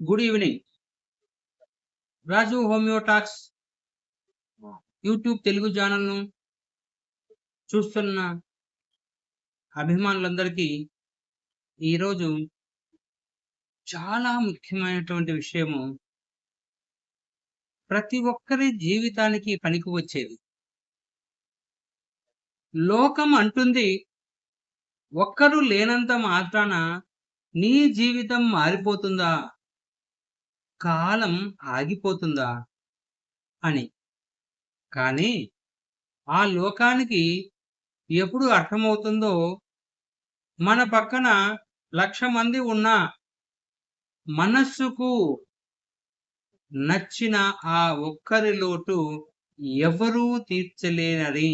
Good evening Raju homeo talks YouTube Telugu ఛానల్ను చూస్తున్న అభిమానులందరికీ ఈరోజు చాలా ముఖ్యమైనటువంటి విషయము. ప్రతి ఒక్కరి జీవితానికి పనికి వచ్చేది. లోకం అంటుంది ఒక్కరు లేనంత మాత్రాన నీ జీవితం మారిపోతుందా? కాలం ఆగిపోతుందా? అని. కానీ ఆ లోకానికి ఎప్పుడు అర్థమవుతుందో మన పక్కన లక్ష మంది ఉన్నా మనస్సుకు నచ్చిన ఆ ఒక్కరి లోటు ఎవరూ తీర్చలేనని